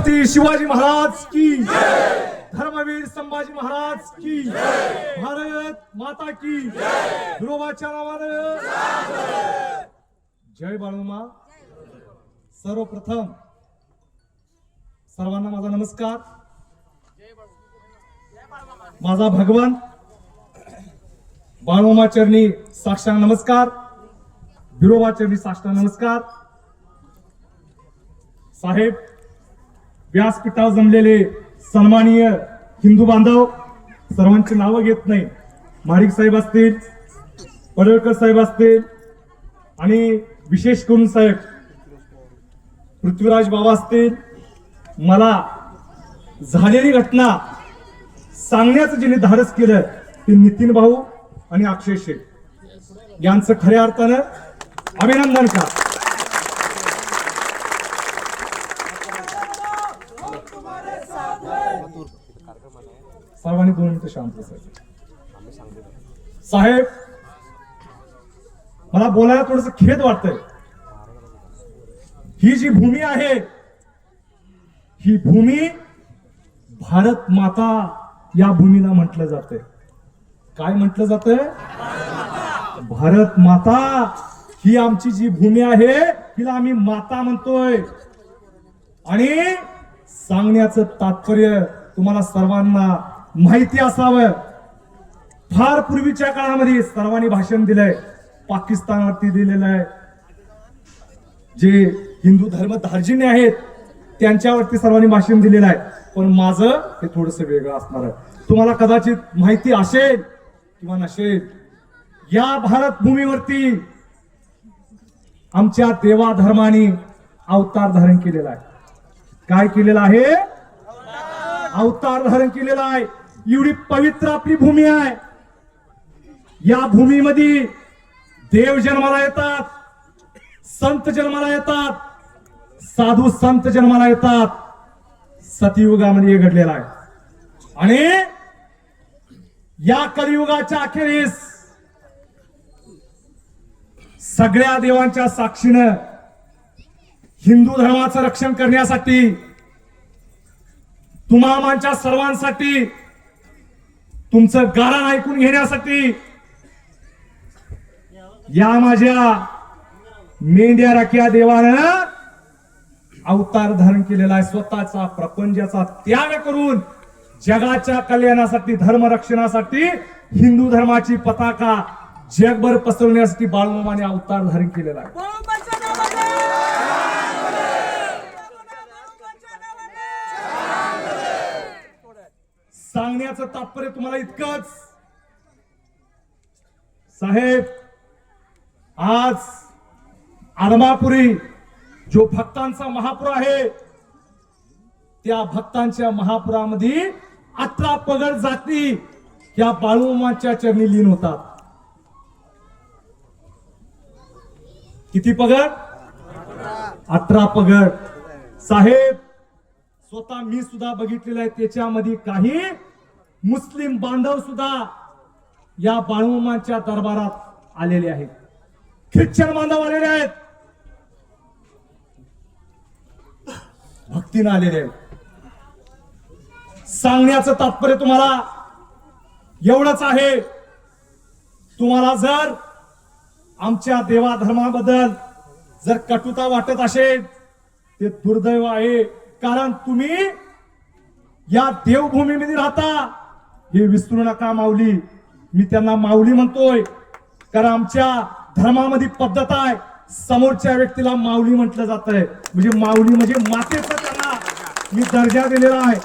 छत्रपती शिवाजी महाराज की धर्मवीर संभाजी महाराज की भारत माता की ध्रुवाच्या नावानं जय! बाळूमा! सर्वप्रथम सर्वांना माझा नमस्कार. माझा भगवान बाळूमा चरणी साष्टांग नमस्कार. बिरोबा चरणी साष्टांग नमस्कार. साहेब व्यासपीठावर जमलेले सन्माननीय हिंदू बांधव सर्वांची नावं घेत नाही. महाडिक साहेब असतील पडळकर साहेब असतील आणि विशेष करून साहेब पृथ्वीराज बाबा असतील. मला झालेली घटना सांगण्याचं ज्यांनी धाडस केलं ते नितीन भाऊ आणि अक्षय शेठ यांचं खऱ्या अर्थानं अभिनंदन का? सर्वांनी दोन मिनिटं शांत बसायचं साहेब मला बोलायला थोडस खेद वाटतंय. ही जी भूमी आहे ही भूमी भारत माता या भूमीला म्हटलं जातंय. काय म्हटलं जातंय? भारत माता ही आमची जी भूमी आहे हिला आम्ही माता म्हणतोय. आणि सांगण्याचं तात्पर्य तुम्हाला सर्वांना माहिती असावं. फार पूर्वीच्या काळामध्ये सर्वांनी भाषण दिलंय. पाकिस्तानवरती दिलेलं आहे. जे हिंदू धर्म धार्जिण्य आहेत त्यांच्यावरती सर्वांनी भाषण दिलेलं आहे. पण माझं हे थोडस वेगळं असणार आहे. तुम्हाला कदाचित माहिती असेल किंवा नसेल या भारत भूमीवरती आमच्या देवा धर्माने अवतार धारण केलेला आहे. काय केलेलं आहे? अवतार धारण केलेला आहे. एवढी पवित्र आपली भूमी आहे. या भूमीमध्ये देव जन्माला येतात संत जन्माला येतात साधू संत जन्माला येतात. सतयुगामध्ये घडलेला आहे. आणि या कलियुगाच्या अखेरीस सगळ्या देवांच्या साक्षीनं हिंदू धर्माचं रक्षण करण्यासाठी तुमामांच्या सर्वांसाठी तुमचं गारण ऐकून घेण्यासाठी या माझ्या मेंढ्या राख्या देवानं अवतार धारण केलेला आहे. स्वतःचा प्रपंचाचा त्याग करून जगाच्या कल्याणासाठी धर्मरक्षणासाठी हिंदू धर्माची पताका जगभर पसरवण्यासाठी बाळमामाने अवतार धारण केलेला आहे बाळूमाच्या नावाने! बाळूमाच्या नावाने! सांगण्याचं तात्पर्य तुम्हाला इतकंच. साहेब आज आदमापुरी जो भक्तांचा महापूर आहे त्या भक्तांच्या महापुरामध्ये अठरा पगड जाती या बाळूमाच्या चरणी लीन होतात. किती पगड? अठरा पगड. साहेब स्वतः मी सुद्धा बघितलेलं आहे. त्याच्यामध्ये काही मुस्लिम बांधव सुद्धा या बाळूमाच्या दरबारात आलेले आहेत. ख्रिश्चन बांधव आलेले आहेत. भक्तीनं आलेले आहेत. सांगण्याचं तात्पर्य तुम्हाला एवढंच आहे. तुम्हाला जर आमच्या देवाधर्माबद्दल जर कटुता वाटत असेल ते दुर्दैव आहे. कारण तुम्ही या देवभूमीमध्ये राहता. हे विसरू नका माऊली. मी त्यांना माऊली म्हणतोय. कारण आमच्या धर्मामध्ये पद्धत आहे. समोरच्या व्यक्तीला माऊली म्हटलं जात आहे म्हणजे माऊली म्हणजे मातेचा त्यांना मी दर्जा दिलेला आहे.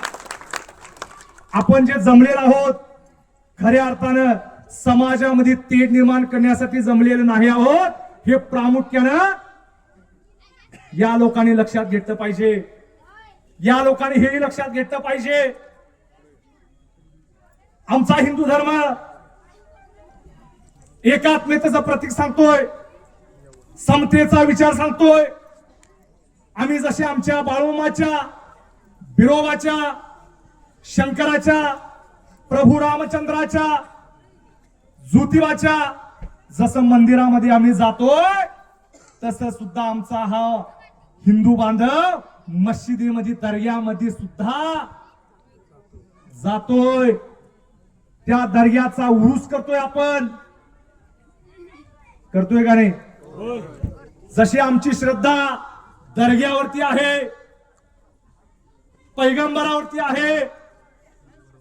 आपण जे जमलेलो आहोत खऱ्या अर्थानं समाजामध्ये तेढ निर्माण करण्यासाठी जमलेले नाही आहोत हे प्रामुख्यानं या लोकांनी लक्षात घेतलं पाहिजे. या लोकांनी हेही लक्षात घेतलं पाहिजे. आमचा हिंदू धर्म एकात्मतेचं प्रतीक सांगतोय. समतेचा विचार सांगतोय. आम्ही जसे आमच्या बाळूमाच्या बिरोबाच्या शंकराच्या प्रभू रामचंद्राच्या ज्योतिबाच्या जसं मंदिरामध्ये आम्ही जातोय तसं सुद्धा आमचा हा हिंदू बांधव मशिदीमध्ये दर्यामध्ये सुद्धा जातोय. त्या दर्याचा उरूस करतोय आपण. करतोय का नाही? जशी आमची श्रद्धा दर्ग्यावरती आहे पैगंबरावरती आहे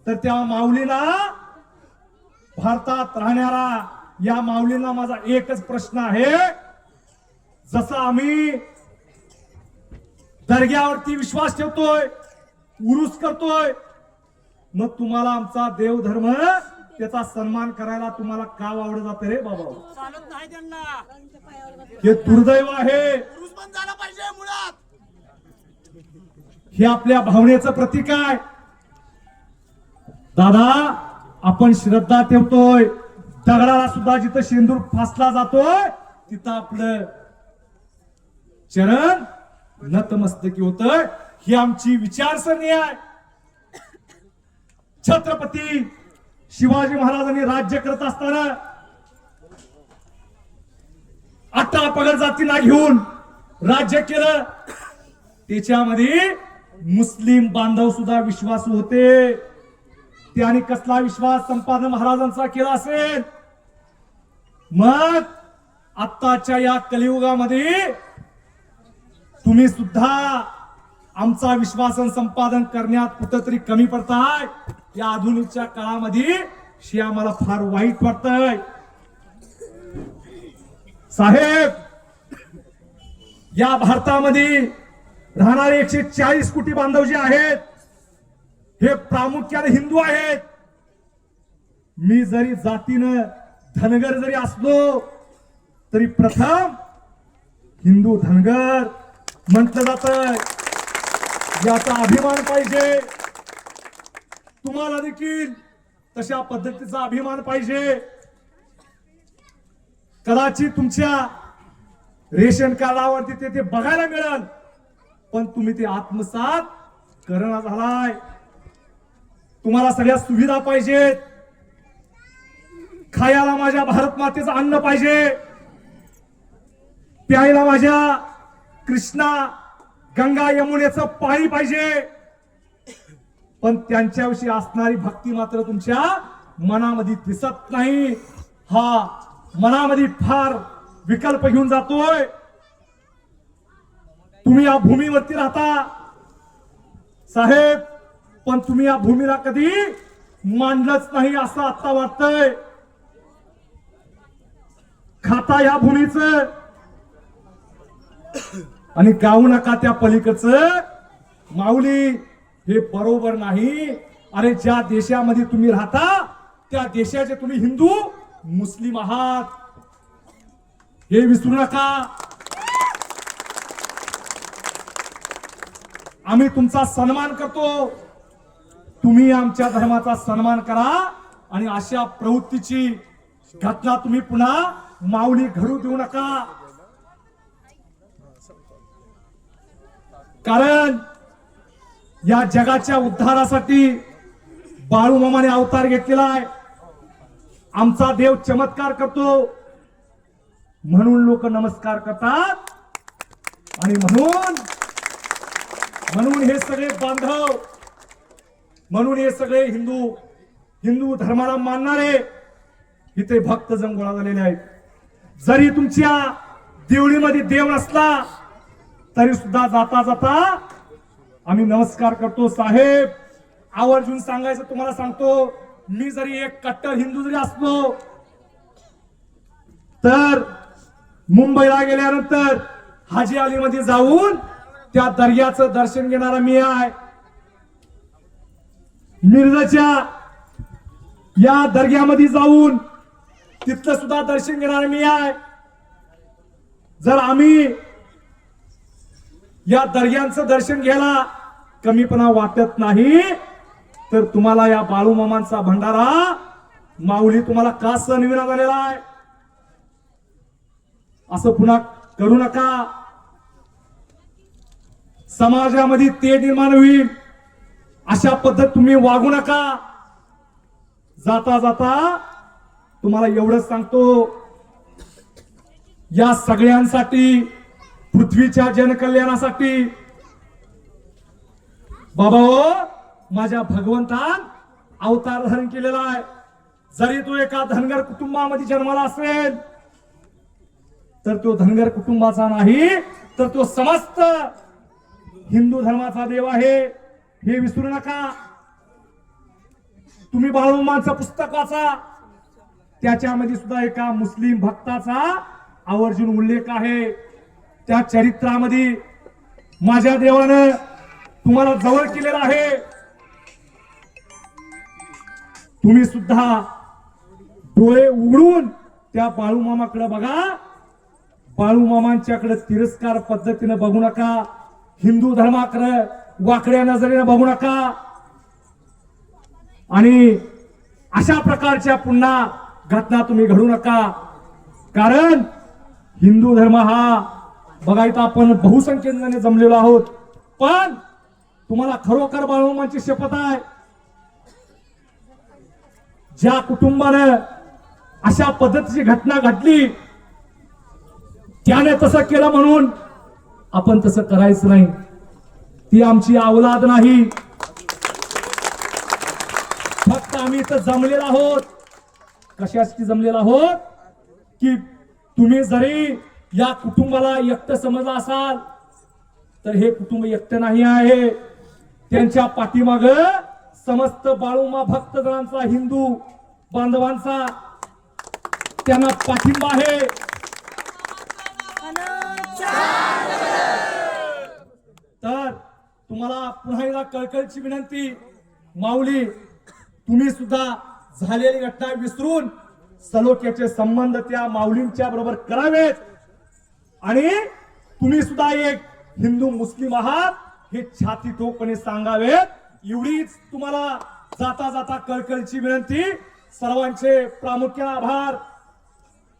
तर त्या माऊलीला भारतात राहणारा या माऊलीला माझा एकच प्रश्न आहे. जसं आम्ही दर्ग्यावरती विश्वास ठेवतोय उरुस करतोय. मग तुम्हाला आमचा देवधर्म त्याचा सन्मान करायला तुम्हाला का आवडत जाते रे बाबा? हे दुर्दैव आहे. हे आपल्या भावनेचं प्रतीक आहे. दादा आपण श्रद्धा ठेवतोय. दगडाला सुद्धा जिथं शेंदूर फासला जातोय तिथं आपलं चरण नतमस्तकी होत. ही आमची विचारसरणी आहे. छत्रपती शिवाजी महाराजांनी राज्य करत असताना अठरा पगड जातींना घेऊन राज्य केलं. त्याच्यामध्ये मुस्लिम बांधव सुद्धा विश्वासू होते. त्याने कसला विश्वास संपादन महाराजांचा केला असेल? मग आत्ताच्या या कलियुगामध्ये तुम्ही सुद्धा आमचा विश्वासन संपादन करण्यात कुठंतरी कमी पडताय. या आधुनिकच्या काळामध्ये शी आम्हाला फार वाईट वाटतंय. साहेब या भारतामध्ये राहणारे एकशे चाळीस कोटी बांधव जे आहेत हे प्रामुख्याने हिंदू आहेत. मी जरी जातीनं धनगर जरी असलो तरी प्रथम हिंदू धनगर म्हटलं जात याचा अभिमान पाहिजे. तुम्हाला देखील तशा पद्धतीचा अभिमान पाहिजे. कदाचित तुमच्या रेशन कार्डावरती ते ते बघायला मिळेल. पण तुम्ही ते आत्मसात करणा झालाय. तुम्हाला सगळ्या सुविधा पाहिजेत. खायला माझ्या भारत मातेचं अन्न पाहिजे. प्यायला माझ्या कृष्णा गंगा यमुनेचं पाणी पाहिजे. पण त्यांच्याविषयी असणारी भक्ती मात्र तुमच्या मनामध्ये दिसत नाही. हा मनामध्ये फार विकल्प घेऊन जातोय. तुम्ही या भूमीवरती राहता. साहेब पण तुम्ही या भूमीला कधी मांडलंच नाही असं आता वाटतंय. खाता या भूमीच. आणि गाऊ नका त्या पलीकडचं. माऊली हे बरोबर नाही. अरे ज्या देशामध्ये तुम्ही राहता त्या देशाचे तुम्ही हिंदू मुस्लिम आहात. हे विसरू नका. आम्ही तुमचा सन्मान करतो. तुम्ही आमच्या धर्माचा सन्मान करा आणि अशा प्रवृत्तीची घटना तुम्ही पुन्हा माऊली घडू देऊ नका. कारण या जगाच्या उद्धारासाठी बाळू मामाने अवतार घेतलेला आहे. आमचा देव चमत्कार करतो. म्हणून लोक नमस्कार करतात. आणि म्हणून म्हणून हे सगळे बांधव म्हणून हे सगळे हिंदू हिंदू धर्माला मानणारे इथे भक्त जंगोळा झालेले आहेत. जरी तुमच्या देवळीमध्ये देव नसला तरी सुद्धा जाता जाता आम्ही नमस्कार करतो. साहेब आवर्जून सांगायचं तुम्हाला सांगतो मी जरी एक कट्टर हिंदू जरी असलो तर मुंबईला गेल्यानंतर हाजी अली मध्ये जाऊन त्या दर्याचं दर्शन घेणारा मी आहे. मिरजच्या या दर्ग्यामध्ये जाऊन तिथलं सुद्धा दर्शन घेणारा मी आहे. जर आम्ही या दर्ग्यांचं दर्शन घ्यायला कमीपणा वाटत नाही. तर तुम्हाला या बाळू मामांचा भंडारा माऊली तुम्हाला का सणविना झालेला आहे? असं पुन्हा करू नका. समाजामध्ये ते निर्माण होईल. अशा पद्धत तुम्ही वागू नका. जाता जाता तुम्हाला एवढंच सांगतो. या सगळ्यांसाठी पृथ्वीच्या जनकल्याणासाठी. बाबा ओ माझ्या भगवंतान अवतार धारण केलेला आहे. जरी तो एका धनगर कुटुंबामध्ये जन्माला असेल तर तो धनगर कुटुंबाचा नाही तर तो समस्त हिंदू धर्माचा देव आहे. हे विसरू नका. तुम्ही बाळूमांचं पुस्तक वाचा. त्याच्यामध्ये सुद्धा एका मुस्लिम भक्ताचा आवर्जून उल्लेख आहे. त्या चरित्रामध्ये माझ्या देवानं तुम्हाला जवळ केलेलं आहे. तुम्ही सुद्धा डोळे उघडून त्या बाळूमामाकडे बघा. बाळूमामांच्याकडे तिरस्कार पद्धतीनं बघू नका. हिंदू धर्माकडे वाकड्या नजरेनं बघू नका. आणि अशा प्रकारच्या पुन्हा घटना तुम्ही घडू नका. कारण हिंदू धर्म हा बघा इथं आपण बहुसंख्येने जमलेलो आहोत. पण तुम्हाला खरोखर बाळूमांची शपथ आहे. ज्या कुटुंबानं अशा पद्धतीची घटना घडली त्याने तसं केलं म्हणून आपण तसं करायचं नाही. ती आमची अवलाद नाही. फक्त आम्ही इथं जमलेलो आहोत. कशासाठी जमलेलो आहोत? की तुम्ही जरी या कुटुंबाला एकटं समजला असाल तर हे कुटुंब एकटं नाही आहे. त्यांच्या पाठीमाग समस्त बाळूमा भक्तजनांचा हिंदू बांधवांचा त्यांना पाठिंबा आहे. तर तुम्हाला पुन्हा एकदा कळकळची विनंती माऊली तुम्ही सुद्धा झालेली घटना विसरून सलोख्याचे संबंध त्या माऊलींच्या बरोबर करावेत. आणि तुम्ही सुद्धा एक हिंदू मुस्लिम आहात हे छाती ठोकपणे सांगावेत एवढीच तुम्हाला जाता जाता कळकळची विनंती. सर्वांचे प्रामुख्याने आभार.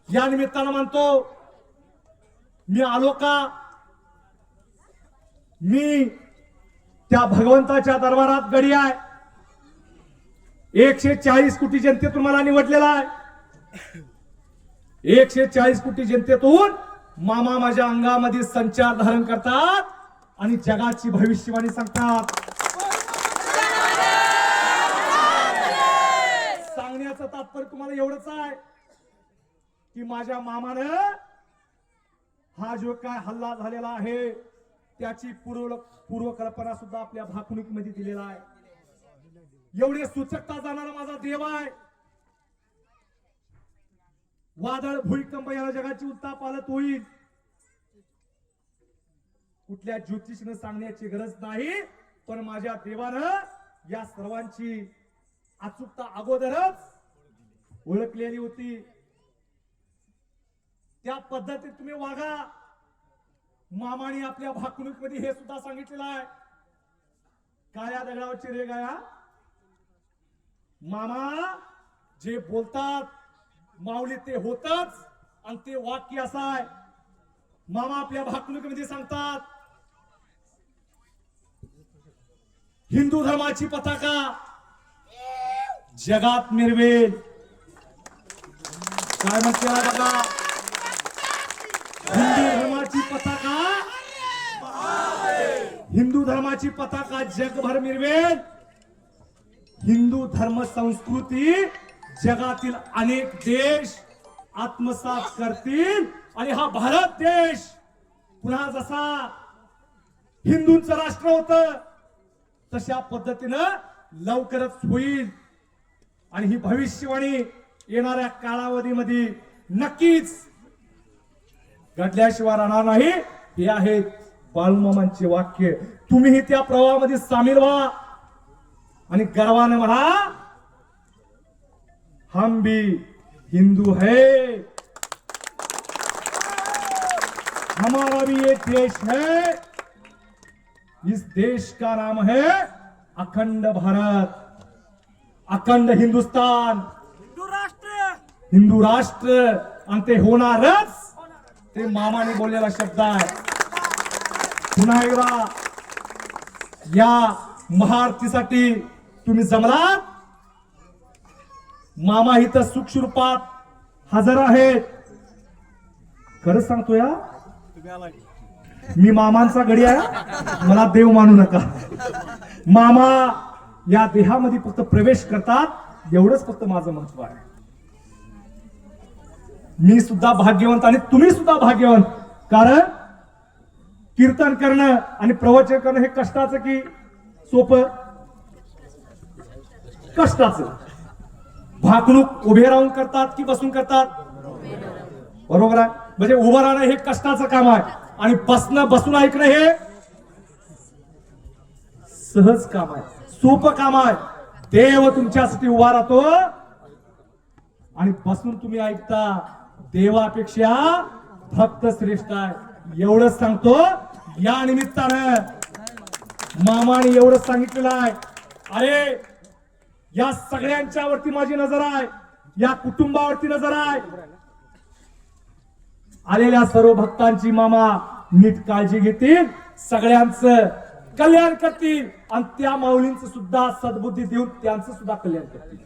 या निमित्तानं मानतो मी आलो का? मी त्या भगवंताच्या दरबारात गडी आहे. एकशे चाळीस कोटी जनतेतून मला निवडलेला आहे. एकशे चाळीस कोटी जनतेतून मामा माझ्या अंगामध्ये संचार धारण करतात आणि जगाची भविष्यवाणी सांगतात. सांगण्याचं तात्पर्य तुम्हाला एवढंच आहे की माझ्या मामानं हा जो काय हल्ला झालेला आहे त्याची पूर्व पूर्वकल्पना सुद्धा आपल्या भाकणुकीमध्ये दिलेला आहे. एवढे सूचकता जाणारा माझा देव आहे. वादळ भूकंप या जगाची उत्ताप आलत होईल. कुठल्या ज्योतिषीनं सांगण्याची गरज नाही पण माझ्या देवानं या सर्वांची अचूकता अगोदरच ओळखलेली होती. त्या पद्धतीत तुम्ही वागा. मामाने आपल्या भाकणुकीमध्ये हे सुद्धा सांगितलेलं आहे. काळ्या दगडावरची रे गाया मामा जे बोलतात माऊली ते होतच. आणि ते वाक्य असं आहे. मामा आपल्या भाकणुकीमध्ये सांगतात हिंदू धर्माची पताका जगात मिरवेल. काय म्हणते बघा हिंदू धर्माची पताका हिंदू धर्माची पताका जगभर मिरवेल. हिंदू धर्म संस्कृती जगातील अनेक देश आत्मसात करतील. आणि हा भारत देश पुन्हा जसा हिंदूंचं राष्ट्र होत तशा पद्धतीनं लवकरच होईल. आणि ही भविष्यवाणी येणाऱ्या कालावधीमध्ये नक्कीच घडल्याशिवाय राहणार नाही. हे आहेत बाळूमामांचे वाक्य. तुम्हीही त्या प्रवाहामध्ये सामील व्हा. आणि गर्वाने म्हणा हम भी हिंदू है। हमारा भी एक देश है। इस देश का नाम है अखंड भारत अखंड हिंदुस्तान। हिंदू राष्ट्र। हिंदू राष्ट्र आणि ते होणारच ते मामाने बोललेला शब्द आहे। पुन्हा एकदा या महाआरतीसाठी तुम्ही जमलात? मामा इथं सूक्ष्म रूपात हजर आहेत. खरंच सांगतो या मी मामांचा घडी आहे. मला देव मानू नका. मामा या देहामध्ये फक्त प्रवेश करतात एवढंच फक्त माझं महत्त्व आहे. मी सुद्धा भाग्यवंत आणि तुम्ही सुद्धा भाग्यवंत. कारण कीर्तन करणं आणि प्रवचन करणं हे कष्टाचं की सोपं? कष्टाचं. भाकणूक उभे राहून करतात की बसून करतात? बरोबर आहे? म्हणजे उभं राहणं हे कष्टाचं काम आहे. आणि बसणं बसून ऐकणं हे सहज काम आहे. सोपं काम आहे. देव तुमच्यासाठी उभा राहतो. आणि बसून तुम्ही ऐकता देवापेक्षा भक्त श्रेष्ठ आहे. एवढंच सांगतो. या निमित्तानं मामाने एवढंच सांगितलेलं आहे. अरे या सगळ्यांच्या वरती माझी नजर आहे. या कुटुंबावरती नजर आहे. आलेल्या सर्व भक्तांची मामा नीट काळजी घेतील. सगळ्यांचं कल्याण करतील. आणि त्या माऊलींचं सुद्धा सद्बुद्धी देऊन त्यांचं सुद्धा कल्याण करतील.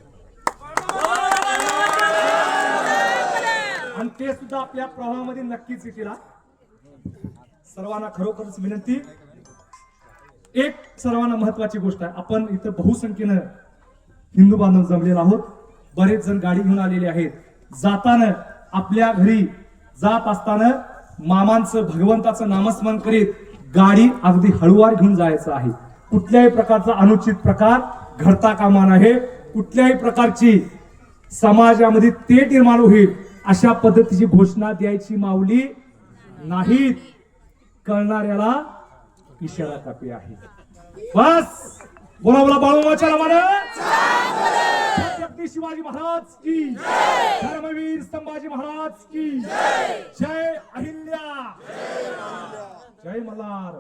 आणि ते सुद्धा आपल्या प्रवाहामध्ये नक्कीच येतील सर्वांना खरोखरच विनंती. एक सर्वांना महत्वाची गोष्ट आहे. आपण इथं बहुसंख्येनं हिंदू बांधव जमलेलो आहोत. बरेच जण गाडी घेऊन आलेले आहेत. जाताना आपल्या घरी जात असताना मामांचं भगवंताचं नामस्मरण करीत गाडी अगदी हळुवार घेऊन जायचं आहे. कुठल्याही प्रकारचा अनुचित प्रकार घडता कामा नये. कुठल्याही प्रकारची समाजामध्ये ते निर्माण होईल अशा पद्धतीची घोषणा द्यायची माऊली नाहीत. कळणाऱ्याला इशारा कापी आहे. बस! बोला बोला बाळूमाच्या नावानं छत्रपती शिवाजी महाराज की धर्मवीर संभाजी महाराज की जय अहिल्या. जय मल्हार.